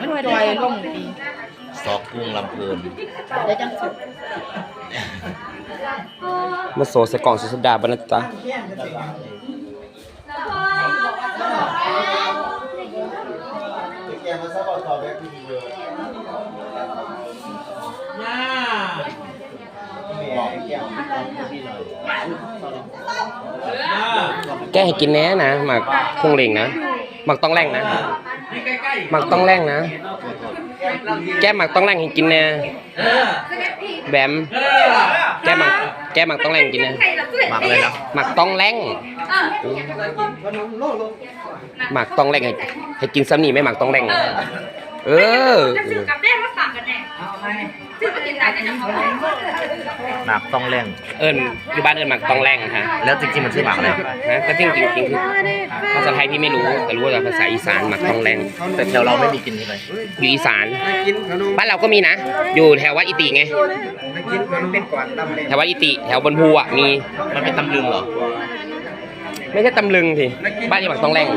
มันจอยลงดีซอกกุ้งลำเพลินเดี๋ยวจังสุดมาโซใส่กล่องสุดดาบนะจ๊ะแกให้กินแน่นะหมักพงเลงนะหมักต้องแรงนะ หมักต้องแรงนะ แกหมักต้องแรงให้กินแน่แบม แกหมัก แกหมักต้องแรงกินแน่หมักเลยนะหมักต้องแรงหมักต้องแรงให้ให้กินซ้ำนี่ไม่หมักต้องแรง เออ จะซื้อกับแม่มาฝากกันแน่ซื้อมากินได้จะจะเขาหมักต้องแรงเอิญอยู่บ้านเอิญหมักต้องแรงฮะแล้วจริงๆมันชื่อหมักอะไรนะก็จริงจริงจริงคือภาษาไทยพี่ไม่รู้ แต่รู้ว่าภาษาอีสานหมักต้องแรงแต่แถวเราไม่มีกินนี่เลยอยู่อีสานบ้านเราก็มีนะ อยู่แถววัดอิติไงแถววัดอิติ แถวบนภูอะมีมันเป็นตำลึงเหรอไม่ใช่ตำลึงสิบ้านอยู่หมักต้องแรง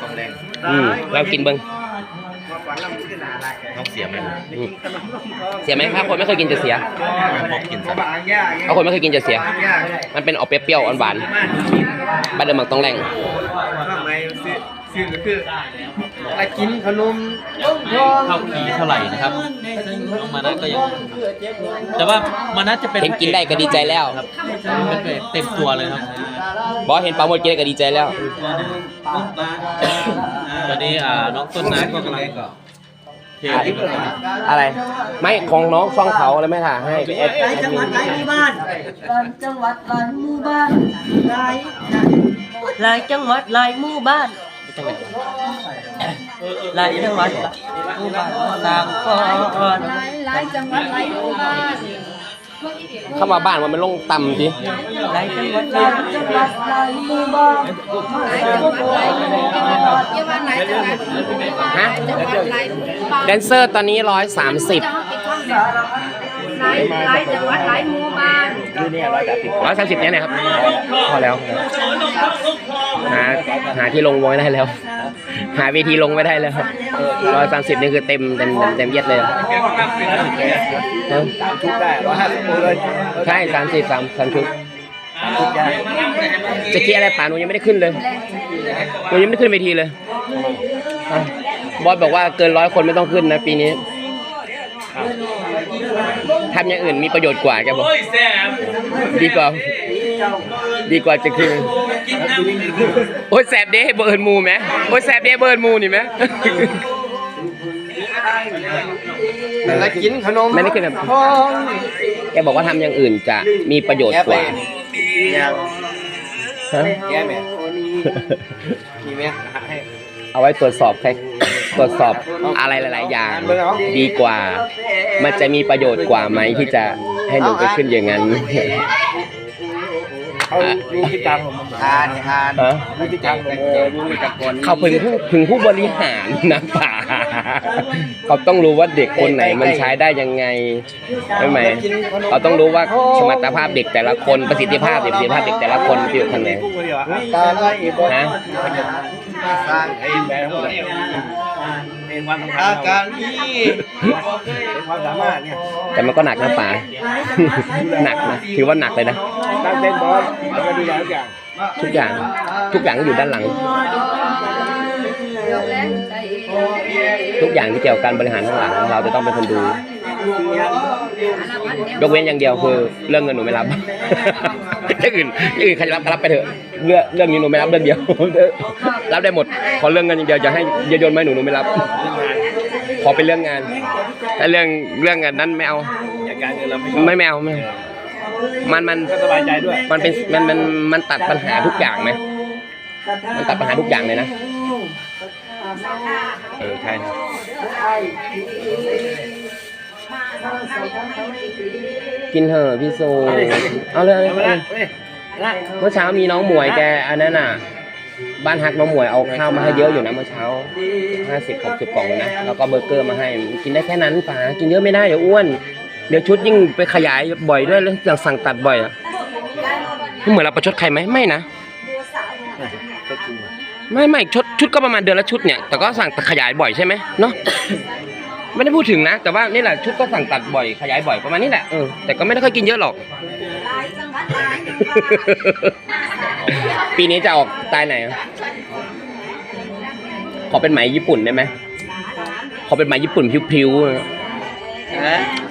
ต้องแรงอืมเรากินเบิ้งต้องเสียไหมอืมเสียไหมถ้าคนไม่เคยกินจะเสียพกกินซะถ้าคนไม่เคยกินจะเสีย มันเป็นออกเปรี้ยวๆหวานๆบ้านเดิมหมักต้องแรงข้างในซื้อซื้อก็คือ อะไรกินขนมต้มทองเท่าทีเท่าไหร่นะครับซึ่งน้องมานะก็ยัง แต่ว่ามานะจะเป็นเห็นกินได้ก็ดีใจแล้ว ครับเป็นเต็มตัวเลยครับ บอกเห็นปลาหมดกินได้ก็ดีใจแล้ว ตอนนี้อ่าน้องต้นน้ำก็กำลังเทที่อะไร ไม่ของน้องช่องเขาแล้วไม่ถ่ายให้แอดหลายจังหวัดหลายหมู่บ้านหลายจังหวัดหลายหมู่บ้านหลายหลายจังหวัดหลายหมู่บ้านหลาย จังหวัดหลายหมู่บ้านต่างก่อนหลายจังหวัดหลายหมู่บ้านเข้ามาบ้านมันมันลงต่ำสิหลายจังหวัดหลายจังหวัดหลายหมู่บ้านหลายจังหวัดหลายหมู่บ้านเยาว่าหลายจังหวัดฮะจังหลายหมู่บ้านแดนเซอร์ตอนนี้ร้อยสามสิบหลายหลายจังหวัดหลายหมู่บ้านร้อยสามสิบเนี่ยนะครับ พอแล้ว หาหาที่ลงไว้ได้แล้ว หาเวทีลงไม่ได้แล้วร้อยสามสิบนี่คือเต็มเต็มเต็มเอียดเลยฮะทุกได้ร้อยห้าสิบเลยใช่สามสิบสามสามชุดจะคิดอะไรป่าหนูยังไม่ได้ขึ้นเลยหนูยังไม่ได้ขึ้นเวทีเลยอะบอสบอกว่าเกินร้อยคนไม่ต้องขึ้นนะปีนี้ทำอย่างอื่นมีประโยชน์กว่าแกบอกดีกว่า ดีกว่าจะขึ้นโอ้ยแสบเด้เบิร์นมูไหมโอ้ยแสบเด้เบิร์นมูนี่ไหมอะไรกินขนมไม่ได้ขึ้นแบบทองแกบอกว่าทำอย่างอื่นจะมีประโยชน์กว่าอย่างฮะแย่แม่มีไหมให้เอาไว้ตรวจสอบใครตรวจสอบอะไรหลาย ๆ อย่าง ดีกว่า มันจะมีประโยชน์กว่าไหมที่จะให้หนูไปขึ้นอย่างนั้น เขารู้พิการผมทานทานฮะ รู้พิการผมรู้พิการก่อนเขาพึงผู้พึงผู้บริหารนะป่าเขาต้องรู้ว่าเด็กคนไหนมันใช้ได้ยังไงใช่ไหมเขาต้องรู้ว่าสมรรถภาพเด็กแต่ละคนประสิทธิภาพประสิทธิภาพเด็กแต่ละคนอยู่ทางไหนการอะไรอีกบฮะสร้างไอ้แบงค์เป็นความสำคัญอาการนี้เป็นความสามารถเนี่ยแต่มันก็หนักนะป่า หนักนะถือว่าหนักเลยนะ ตั้งเต้นบอลแล้วก็ดูแลทุกอย่างทุกอย่างทุกอย่างอยู่ด้านหลัง ทุกอย่างที่เกี่ยวกับการบริหารข้างหลัง เราจะต้องเป็นคนดู ยกเว้นอย่างเดียวคือ เรื่องเงินหนูไม่รับอย่างอื่นอย่างอื่นใครจะรับก็รับไปเถอะเรื่องเรื่องนี้หนูไม่รับเรื่องเดียว รับได้หมด ขอเรื่องเงินอย่างเดียวจะให้โยนโยนมาให้หนูหนูไม่รับ ขอเป็นเรื่องงานแต่เรื่องเรื่องงานนั้นไม่เอาอย่างการเงินเราไม่ชอบไม่ไม่เอาไม่เอา มันมันก็สบายใจด้วย มันเป็นมันมันมันตัดปัญหาทุกอย่างไหมมันตัดปัญหาทุกอย่างเลยนะเออใช่นะกินเถอะพี่โซเอาเลยเอาเลยเมื่อเช้ามีน้องหมวยแกอันนั้นน่ะ บ้านฮักน้องหมวยเอาข้าวมาให้เยอะอยู่นะเมื่อเช้าห้าสิบหกสิบกล่องนะแล้วก็เบอร์เกอร์มาให้กินได้แค่นั้นป๋ากินเยอะไม่ได้เดี๋ยวอ้วน เดี๋ยวชุดยิ่งไปขยายบ่อยด้วยแล้วอย่างสั่งตัดบ่อยอะเหมือนเราประชดใครไหมไม่นะก็คือไม่ไม่ชุดชุดก็ประมาณเดือนละชุดเนี่ยแต่ก็สั่งขยายบ่อยใช่ไหมเนาะไม่ได้พูดถึงนะ แต่ว่านี่แหละชุดก็สั่งตัดบ่อยขยายบ่อยประมาณนี้แหละเออแต่ก็ไม่ได้ค่อยกินเยอะหรอก ปีนี้จะออกตล์ไหนขอเป็นไหมญี่ปุ่นได้ไหมขอเป็นไหมญี่ปุ่นพิ้วๆ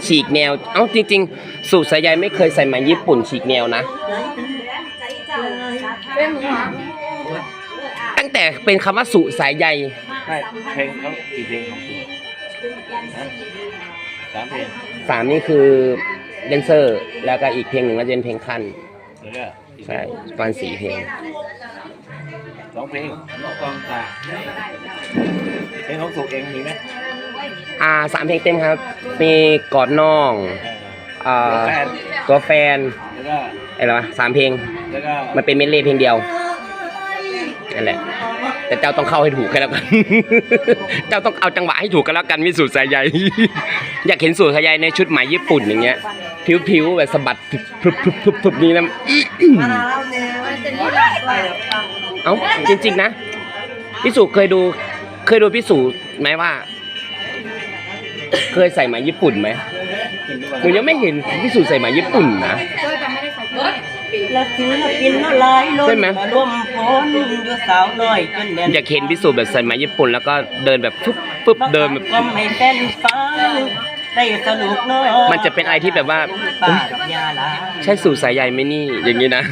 ฉีกแนว เอ้าจริงๆ สูตรสายใยไม่เคยใส่ไหมญี่ปุ่นฉีกแนวนะเป็นหัวตั้งแต่เป็นคำว่าสุสายใยไม่เพลงเขากี่เพลงของคุณนะสามเพลงสามนี่คือแดนเซอร์ แล้วก็อีกเพลงหนึ่งก็จะเป็นเพลงขั้นแล้วก็อีกใช่ประมาณสี่เพลง สองเพลงกองตาเพลงของสุกเองมีไหม อ่าสามเพลงเต็มครับ มีกอดน้องเอออ่าแฟนตัวแฟนแล้วก็อะไรวะสามเพลง แล้วก็มันเป็นเมดเล่เพลงเดียวนั่นแหละ แต่เจ้าต้องเข้าให้ถูกแค่แล้วกัน เจ้าต้องเอาจังหวะให้ถูกกันแล้วกันมีสูตรสายใย อยากเห็นสูตรสายใยในชุดไหมญี่ปุ่นอย่างเงี้ยผิวๆแบบสะบัดพรึบพรึบพรึบพรึบนี้นะ เอ้าจริงๆนะพี่สุเคยดูเคยดูพี่สุไหมว่า เคยใส่ไหมญี่ปุ่นไหมหนูยังไม่เห็นพี่สุใส่ไหมญี่ปุ่นนะเจอแต่ไม่ได้ใส่ชุดและศิลปินน้หลายล้นใช่ไหมมาร่วมพลอยู่สาวน้อยจนแน่นอยากเห็นพี่สุแบบใส่ไหมญี่ปุ่น แล้วก็เดินแบบฟึบฟึบเดินแบบก็ให้แฟนฟังได้สนุกเนาะมันจะเป็นอะไรที่แบบว่าป้าดอกยาลาใช่สูตรสายใยไหมนี่อย่างนี้นะ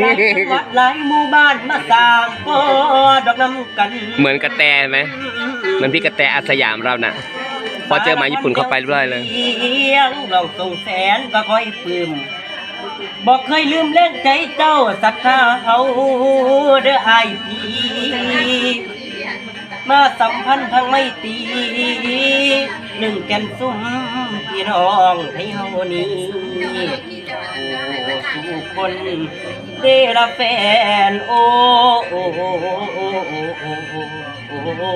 หลายจังหวัดหลายหมู่บ้านมาสร้างก็ดอกน้ำกันเหมือนกระแตไหมเหมือนพี่กระแตอาสยามเราน่ะ พอเจอหมาญี่ปุ่นเข้าไปเรื่อยเลยเสียงลองส่งแสนก็ค่อยปืมบอกเคยลืมเล่นใจเจ้าศรัทธาเขาเด้อไอพีมาสัมพันธ์ทางไม่ตรีหนึ่งแกนซุ้มพี่น้องให้เฮานี้โอ้สู่คนเดละแฟนโอ้โอ้โอ้โอ้โอ้โอ้โอ้โอ้โอ้โอ้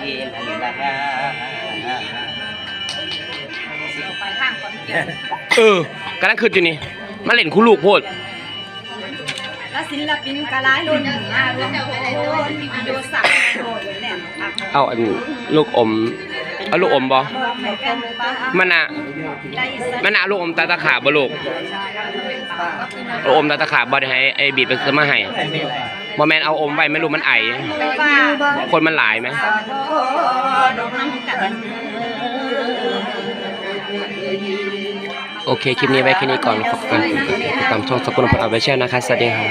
เย็นละไป เกี่ยวเออกำลังคืนอยู่นี่ มาเล่นคู่ลูกโพดและศิลปินกะลายล้นมารวมโคนดูสักโดดแหลมอักเอาอันลูกอม เอาลูกอมบอให้แฟนฟ้ามันอะได้สักมันอะลูกอมตาตะขาบบ่ลูกลูกอมตาตะขาบบ่ได้ให้ไอ้บีดไปซื้อมาให้บ่แม่นเอาอมไว้ไม่รู้มันไอฟ้าคนมันหลายไหมดอกน้ำกัน โอเค คลิปนี้ไว้แค่นี้ก่อนฝากกันติดตามช่องสกุลพลอาเวเชียนะคะ สวัสดีครับ